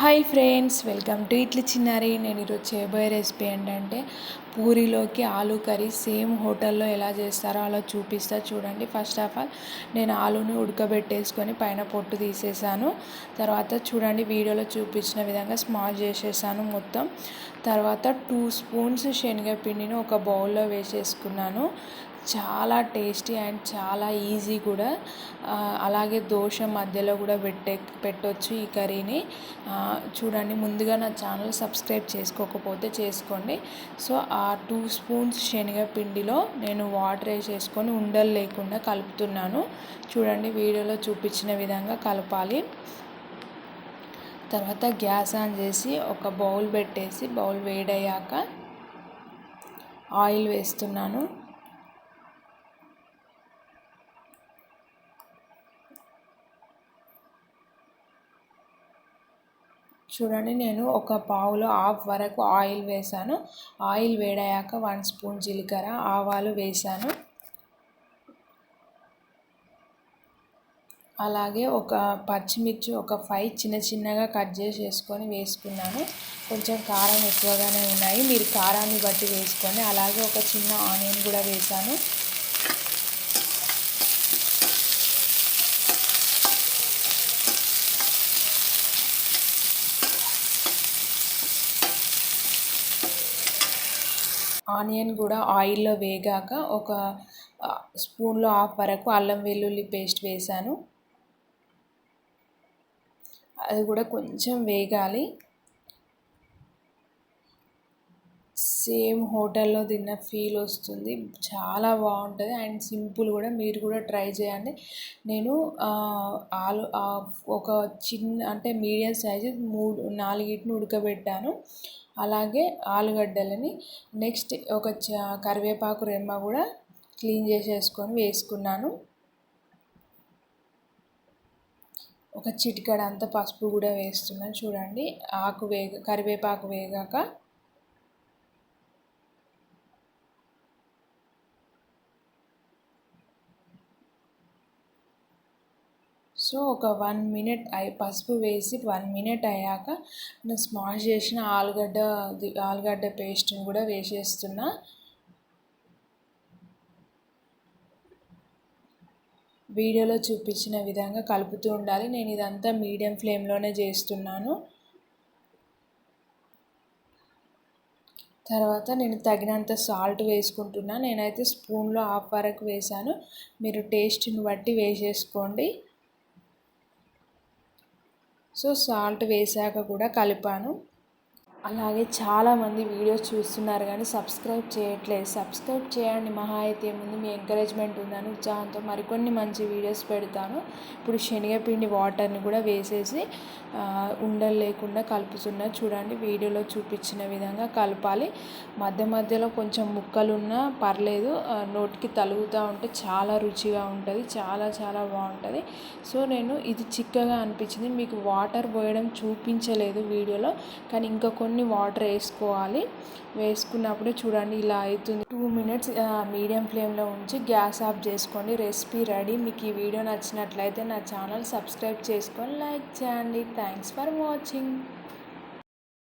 Hi friends welcome to ఇట్లి చిన్నారి. నేను ఈరోజు చేయబోయే రెసిపీ ఏంటంటే పూరిలోకి ఆలు కర్రీ సేమ్ హోటల్లో ఎలా చేస్తారో అలా చూపిస్తా చూడండి. ఫస్ట్ ఆఫ్ ఆల్ నేను ఆలుని ఉడకబెట్టేసుకొని పైన పొట్టు తీసేసాను. తర్వాత చూడండి వీడియోలో చూపించిన విధంగా స్మాల్ చేసేసాను మొత్తం. తర్వాత టూ స్పూన్స్ శనగపిండిని ఒక బౌల్లో వేసేసుకున్నాను. చాలా టేస్టీ అండ్ చాలా ఈజీ కూడా. అలాగే దోశ మధ్యలో కూడా పెట్టే పెట్టొచ్చు ఈ కర్రీని. చూడండి ముందుగా నా ఛానల్ సబ్స్క్రైబ్ చేసుకోకపోతే చేసుకోండి. సో ఆ ఆ టూ స్పూన్స్ శనగపిండిలో నేను వాటర్ వేసేసుకొని ఉండలు లేకుండా కలుపుతున్నాను. చూడండి వీడియోలో చూపించిన విధంగా కలపాలి. తర్వాత గ్యాస్ ఆన్ చేసి ఒక బౌల్ పెట్టేసి బౌల్ వేడయ్యాక ఆయిల్ వేస్తున్నాను. చూడండి నేను ఒక పావులో హాఫ్ వరకు ఆయిల్ వేసాను ఆయిల్ వేడయ్యాక వన్ స్పూన్ జీలకర్ర ఆవాలు వేసాను అలాగే ఒక పచ్చిమిర్చి ఒక ఫైవ్ చిన్న చిన్నగా కట్ చేసి వేసుకొని వేసుకున్నాను. కొంచెం కారం ఎక్కువగానే ఉన్నాయి. మీరు కారాన్ని బట్టి వేసుకొని అలాగే ఒక చిన్న ఆనియన్ కూడా వేసాను ఆనియన్ కూడా ఆయిల్లో వేగాక ఒక స్పూన్లో హాఫ్ వరకు అల్లం వెల్లుల్లి పేస్ట్ వేసాను అది కూడా కొంచెం వేగాలి. సేమ్ హోటల్లో తిన్న ఫీల్ వస్తుంది. చాలా బాగుంటుంది. అండ్ సింపుల్ కూడా మీరు కూడా ట్రై చేయండి. నేను ఆలు ఒక చిన్న అంటే మీడియం సైజు మూడు నాలుగిటిని ఉడకబెట్టాను. అలాగే ఆలుగడ్డలని నెక్స్ట్ ఒక కరివేపాకు రెమ్మ కూడా క్లీన్ చేసేసుకొని వేసుకున్నాను. ఒక చిటికడ అంతా పసుపు కూడా వేస్తున్నాను. చూడండి ఆకు వేగ కరివేపాకు వేగాక. సో ఒక వన్ మినిట్ అయి పసుపు వేసి వన్ మినిట్ అయ్యాక నేను స్మాష్ చేసిన ఆలుగడ్డ ఆలుగడ్డ పేస్ట్ని కూడా వేసేస్తున్నా. వీడియోలో చూపించిన విధంగా కలుపుతూ ఉండాలి. నేను ఇదంతా మీడియం ఫ్లేమ్లోనే చేస్తున్నాను. తర్వాత నేను తగినంత సాల్ట్ వేసుకుంటున్నా. నేనైతే స్పూన్లో హాఫ్ వరకు వేసాను. మీరు టేస్ట్ని బట్టి వేసేసుకోండి. సో సాల్ట్ వేసాక కూడా కలిపాను. అలాగే చాలామంది వీడియోస్ చూస్తున్నారు కానీ సబ్స్క్రైబ్ చేయట్లేదు. సబ్స్క్రైబ్ చేయండి మహా అయితే ముందు మీ ఎంకరేజ్మెంట్ ఉందని ఉత్సాహంతో మరికొన్ని మంచి వీడియోస్ పెడతాను. ఇప్పుడు శనగపిండి వాటర్ని కూడా వేసేసి ఉండలు లేకుండా కలుపుతున్నా. చూడండి వీడియోలో చూపించిన విధంగా కలపాలి. మధ్య మధ్యలో కొంచెం ముక్కలున్నా పర్లేదు. నోటికి తలుగుతూ ఉంటే చాలా రుచిగా ఉంటుంది. చాలా చాలా బాగుంటుంది. సో నేను ఇది చిక్కగా అనిపించింది. మీకు వాటర్ పోయడం చూపించలేదు వీడియోలో. కానీ ఇంకా కొన్ని కొన్ని వాటర్ వేసుకోవాలి. వేసుకున్నప్పుడే చూడండి ఇలా అవుతుంది. టూ మినిట్స్ మీడియం ఫ్లేమ్లో ఉంచి గ్యాస్ ఆఫ్ చేసుకోండి. రెసిపీ రెడీ మీకు ఈ వీడియో నచ్చినట్లయితే నా ఛానల్ సబ్స్క్రైబ్ చేసుకొని లైక్ చేయండి. Thanks for watching